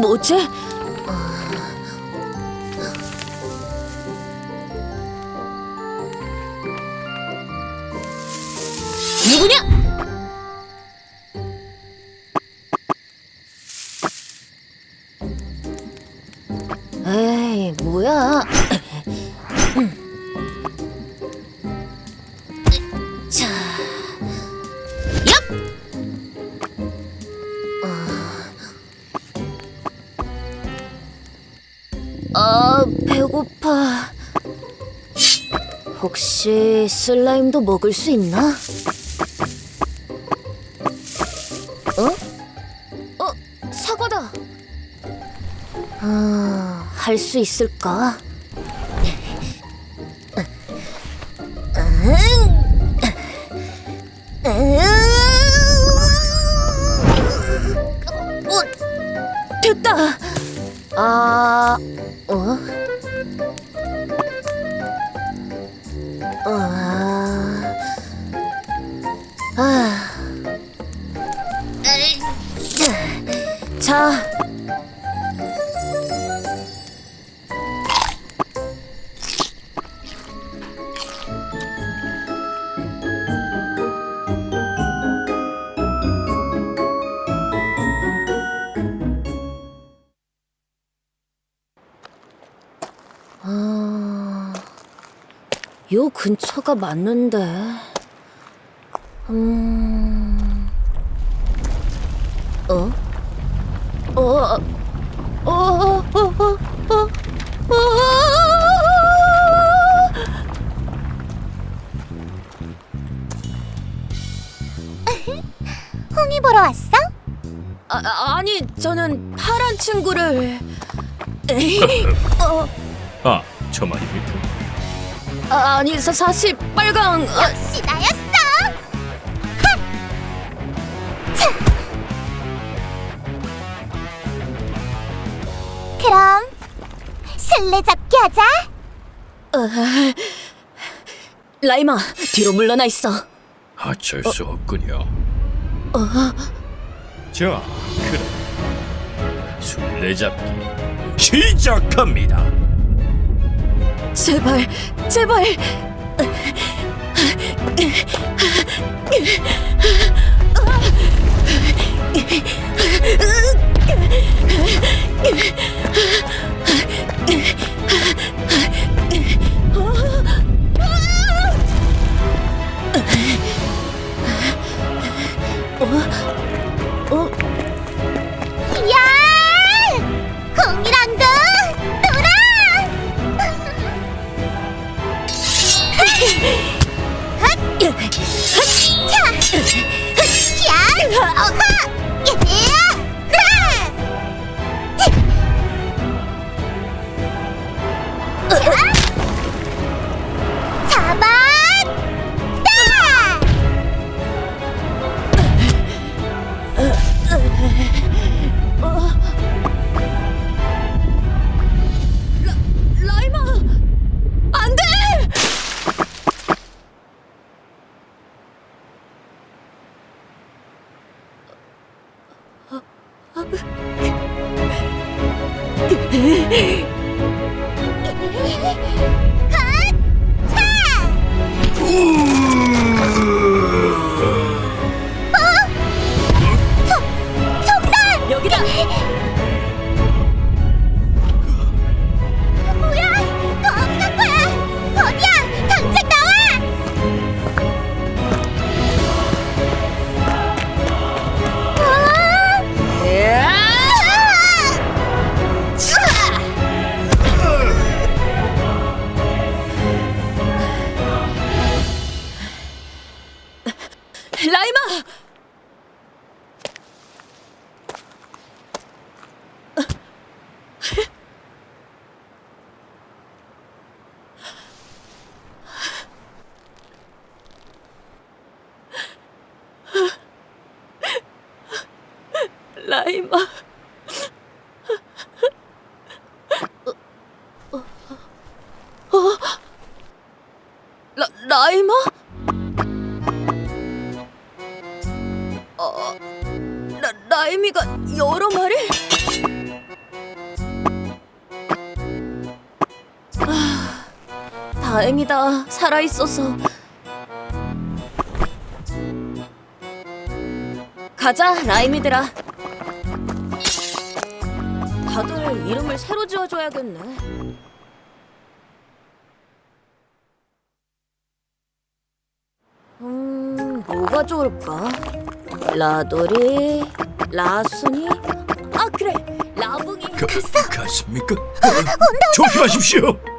뭐지? 누구냐? 에이, 뭐야? 아, 배고파. 혹시 슬라임도 먹을 수 있나? 어? 어, 사과다. 아, 할 수 있을까? 어, 됐다. 아, 어? 아, 아, 요 근처가 맞는데. 음, 어? 어, 어, 어, 어, 어, 어, 어. 홍이 보러 왔어? 아, 아니, 저는 파란 친구를. 에이, 어, 아, 저 말입니까? 아, 아니, 사, 사실 빨강. 아, 역시 나였어! 하! 차! 그럼 술래 잡기 하자. 라이마, 뒤로 물러나 있어. 어쩔 수 없군요. 자, 그래. 술래잡기 시작합니다. 제발, 제발. 여 라이마. 어, 어, 라, 라이마? 어, 라, 라이미가 여러 마리? 아, 다행이다, 살아있어서. 가자, 라임이들아. 다들 이름을 새로 지어줘야겠네. 음, 뭐가 좋을까? 라돌이, 라순이, 아 그래, 라붕이. 가, 갔습니까? 조심하십시오.